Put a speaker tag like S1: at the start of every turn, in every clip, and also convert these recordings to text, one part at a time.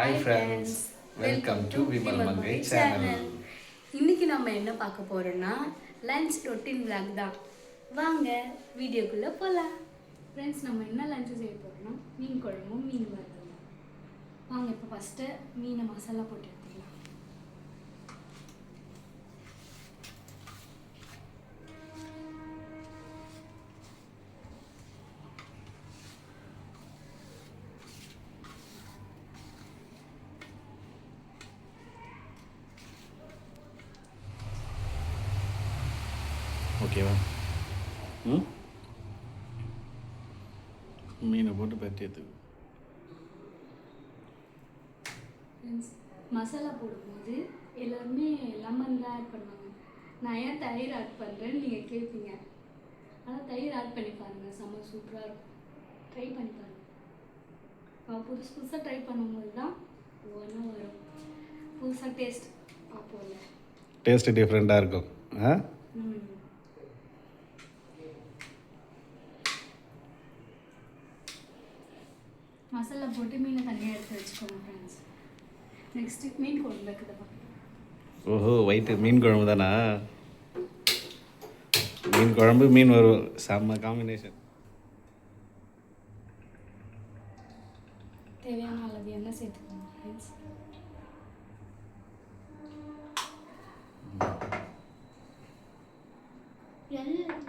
S1: Hi friends welcome to Vimal Mangai channel
S2: இன்னைக்கு நம்ம என்ன பார்க்க போறோம்னா லஞ்ச் ரொட்டீன் vlog தான். வாங்க வீடியோக்குள்ள போகலாம் ஃப்ரெண்ட்ஸ் நம்ம என்ன லஞ்ச் செய்ய போறோம்னா மீன் குழம்பும் மீன் வறுவலும். வாங்க இப்போ ஃபஸ்ட்டு மீனை மசாலா போட்டு
S1: ஓகேவா ம்? மீனை போட்டு பற்றி எடுத்துக்கோ.
S2: மசாலா போடும்போது எல்லாருமே லெமன் தான் ஆட் பண்ணுவாங்க. நான் ஏன் தயிர் ஆட் பண்ணுறேன்னு நீங்கள் கேட்பீங்க ஆனால் தயிர் ஆட் பண்ணி பாருங்கள் செம்ம சூப்பராக இருக்கும். ட்ரை பண்ணி பாருங்கள் நான் புதுசு புதுசாக ட்ரை பண்ணும்போது தான் ஒவ்வொன்றும் வரும். புதுசாக டேஸ்ட் அப்போல
S1: டேஸ்ட்டு டிஃப்ரெண்ட்டாக இருக்கும். ஆ?
S2: ம். மசாலா போட்டு மீனை தனியாக எடுத்து வச்சுக்கோங்க ஃப்ரெண்ட்ஸ் நெக்ஸ்ட்டு மீன் குழம்பு பார்க்கலாம்
S1: ஓஹோ ஒயிட்டு மீன் குழம்பு தானா? மீன் குழம்பு மீன் வறுவல் செம்ம காம்பினேஷன்
S2: தேவையான அளவு எண்ணெய் சேர்த்துக்கோங்க ஃப்ரெண்ட்ஸ்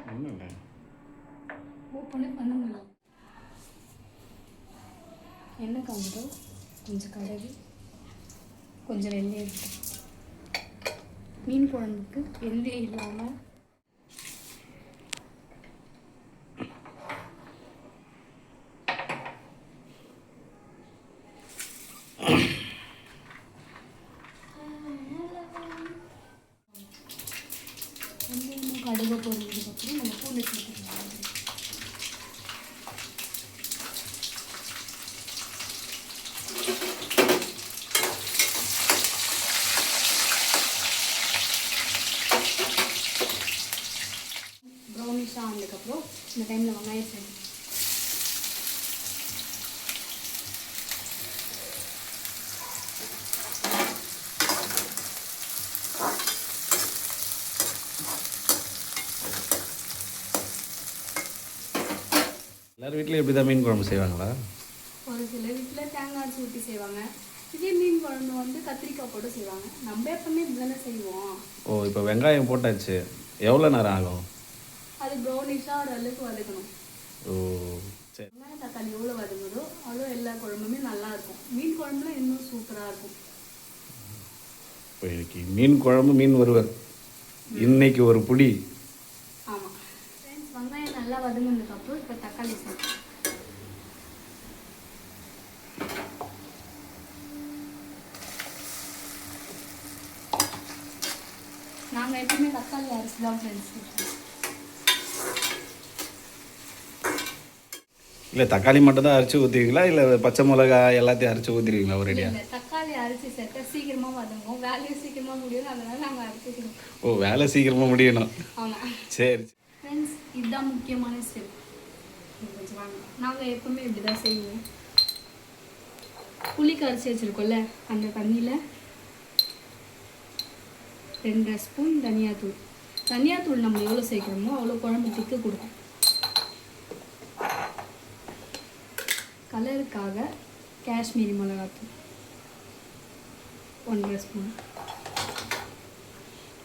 S1: ஒன்றும் இல்லை
S2: ஓப்பனே பண்ண முடியல எண்ணெய் காமிட்டோம் கொஞ்சம் கடுகு கொஞ்சம் வெந்தயம் எடுத்து. மீன் குழம்புக்கு வெந்தயம் இல்லாமல் வெந்தயமும் கடுகு பொரிஞ்சதுக்கப்புறம் நம்ம பூண்டு சேர்த்துக்கலாம் ப்ரௌனிஷாக ஆனதுக்கப்புறம் இந்த டைமில் வெங்காயம் சேர்த்து
S1: எல்லார் வீட்லேயும் இப்படி தான் மீன் குழம்பு செய்வாங்களா?
S2: ஒரு சில வீட்டில் தேங்காய் அரைச்சி ஊற்றி செய்வாங்க. இதே மீன் குழம்பு வந்து கத்திரிக்காய் போட்டு செய்வாங்க. நம்ம எப்பவுமே இப்படி தானே செய்வோம்.
S1: ஓ இப்போ வெங்காயம் போட்டாச்சு. எவ்வளோ நேரம் ஆகும்?
S2: அது ப்ரௌனிஷாக ஒரு அளவுக்கு வதக்கணும்.
S1: ஓ சரி.
S2: வெங்காயம் தக்காளி எவ்வளோ வதங்குதோ அவ்வளோ எல்லா குழம்புமே நல்லா இருக்கும். மீன் குழம்புல இன்னும் சூப்பராக இருக்கும்.
S1: இப்போ இன்னைக்கு மீன் குழம்பு மீன் வறுவல். இன்னைக்கு ஒரு புடி
S2: ஆமாம் ஃப்ரெண்ட்ஸ் வெங்காயம் நல்லா வதங்கினதுக்கப்புறம் இப்போ தக்காளி சேர்த்து நாங்கள் எப்பவுமே தக்காளி அரிசி தான் ஃப்ரெண்ட்ஸ்
S1: இல்லை தக்காளி மட்டும் தான் அரைச்சி ஊற்றுவீங்களா இல்லை பச்சை மிளகா எல்லாத்தையும் அரைச்சி ஊற்றிடுவீங்களா ஒரேடியாக
S2: தக்காளி அரிசி சேர்த்தா சீக்கிரமாக வதங்கும். வேலையும் சீக்கிரமாக முடியும் அதனால நாங்கள் அரைச்சிக்கிறோம்
S1: ஓ வேலை சீக்கிரமாக முடியணும். சரி.
S2: ஃப்ரெண்ட்ஸ் இதுதான் முக்கியமான ஸ்டெப் நாங்கள் எப்பவுமே இப்படி தான் செய்வோம். புளி கரைச்சி வச்சுருக்கோம்ல அந்த தண்ணியில் ரெண்டரை ஸ்பூன் தனியாத்தூள். தனியாத்தூள் நம்ம எவ்வளோ சேர்க்குறோமோ அவ்வளோ குழம்பு திக்கு கொடுக்கும். கலருக்காக காஷ்மீரி மிளகாத்தூள். ஒன்றரை ஸ்பூன்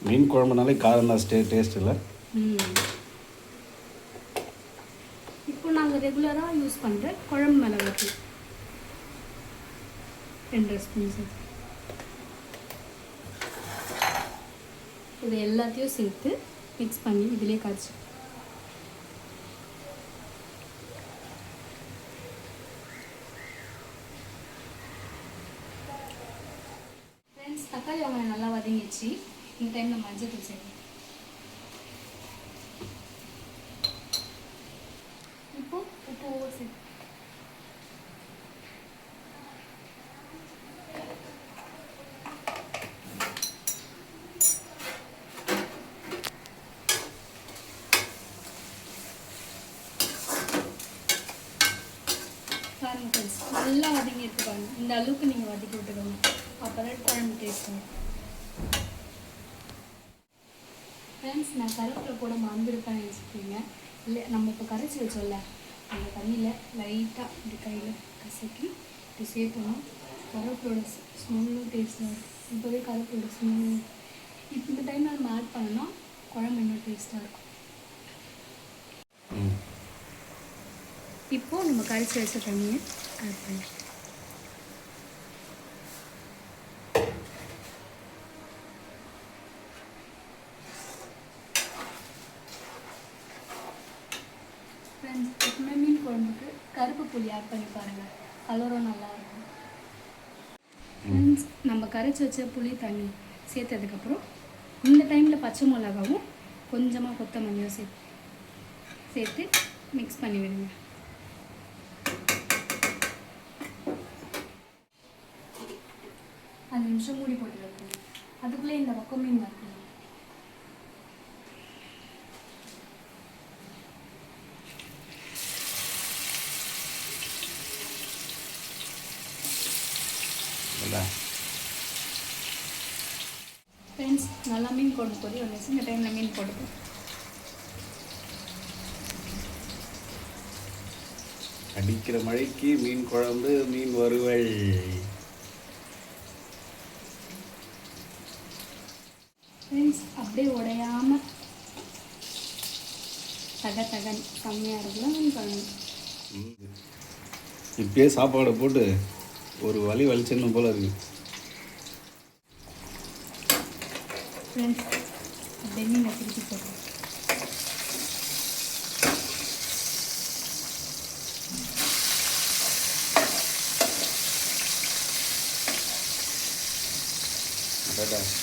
S1: மீன் குழம்புனாலே காரம் தான் ஸ்டே டேஸ்ட் இல்லை.
S2: ம். இப்போ நாங்கள் ரெகுலராக யூஸ் பண்ணுற குழம்பு மிளகாத்தூள். ரெண்டரை ஸ்பூன் சேர்த்து. இது எல்லாத்தையும் சேர்த்து மிக்ஸ் பண்ணி இதிலே காய்ச்சி ஃப்ரெண்ட்ஸ் தக்காளி வெங்காயம் நல்லா வதங்கிடுச்சு இந்த டைமில் மஞ்சள் தூள் சேர்க்கணும் இப்போ உப்பு ஒவ்வொரு சேர்த்து பாருங்க ஃப்ரெண்ட்ஸ் நல்லா வதங்கி எடுத்துப்பாங்க இந்த அளவுக்கு நீங்கள் வதக்கி விட்டுக்கோங்க அப்போ தான் குழம்பு டேஸ்ட் வரும் ஃப்ரெண்ட்ஸ் நான் கருவேப்பிலை போட மறந்துருப்பேன் நினச்சிருப்பீங்க இல்லை நம்ம இப்போ கரைச்சி வச்சோம்ல அந்த தண்ணியில் லைட்டாக இப்படி கையில் கசக்கி இப்படி சேர்க்கணும் கருவேப்பிலோட ஸ்மெல்லும் டேஸ்ட்டாக இருக்கும். இப்போவே கருவேப்பிலோட ஸ்மெல் இப்போ இந்த டைமில் நம்ம ஆட் பண்ணோம்னா குழம்பு இன்னும் டேஸ்ட்டாக இருக்கும். இப்போது நம்ம கரைச்சி வச்ச தண்ணியை ஆட் பண்ணி ஃப்ரெண்ட்ஸ் எப்பவுமே மீன் குழம்புக்கு கருப்பு புளி ஆட் பண்ணி பாருங்கள் கலரும் நல்லாயிருக்கும் ஃப்ரெண்ட்ஸ் நம்ம கரைச்சி வச்ச புளி தண்ணி சேர்த்ததுக்கப்புறம் இந்த டைமில் பச்சை மிளகாவும் கொஞ்சமாக கொத்தமல்லியும் சேர்த்து சேர்த்து மிக்ஸ் பண்ணி விடுங்க. அஞ்சு நிமிஷம் மூடி போட்டு வைக்கணும் அதுக்குள்ளே இந்த பக்கம் மீன் வறுக்கணும்
S1: இல்லை
S2: ஃப்ரெண்ட்ஸ் நல்லா மீன் கொண்டு பொடி வந்துச்சு இந்த டைமில் மீன் போட்டுக்கோ
S1: அடிக்கிற மழைக்கு மீன் குழம்பு மீன் வறுவல்.
S2: ஃப்ரெண்ட்ஸ் அப்படியே உடையாம தக தகன் கம்மியாக இருக்குல்ல மீன் குழம்பு?
S1: ம். இப்பயே சாப்பாடை போட்டு ஒரு வலி வலிச்சிடணும் போல இருக்கு.
S2: ஃப்ரெண்ட்ஸ் அப்படியே மீனை திருப்பி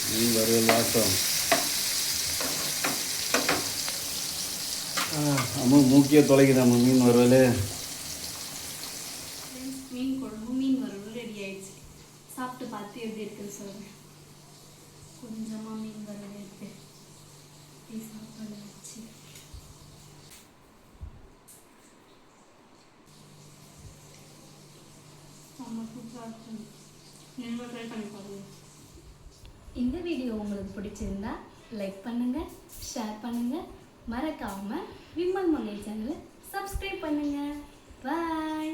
S1: மீன் வறுவல் வாசம் ஆ, அம்மா மூக்கியே தொலைக்குது அம்மா மீன்
S2: ஃப்ரெண்ட்ஸ் மீன் குழம்பு மீன் வறுவல் ரெடி ஆயிடுச்சு. சாப்பிட்டு பார்த்து எப்படி இருக்குன்னு சொல்லுங்கள் கொஞ்சமாக மீன் வறுவல் எடுத்து சாப்பாடு வச்சு செம்ம சூப்பராக இருக்கும் நீங்களும் ட்ரை பண்ணி பாருங்க இந்த வீடியோ உங்களுக்கு பிடிச்சிருந்தா லைக் பண்ணுங்க ஷேர் பண்ணுங்க மறக்காம விமல் மங்கை சேனலை சப்ஸ்கிரைப் பண்ணுங்க பாய்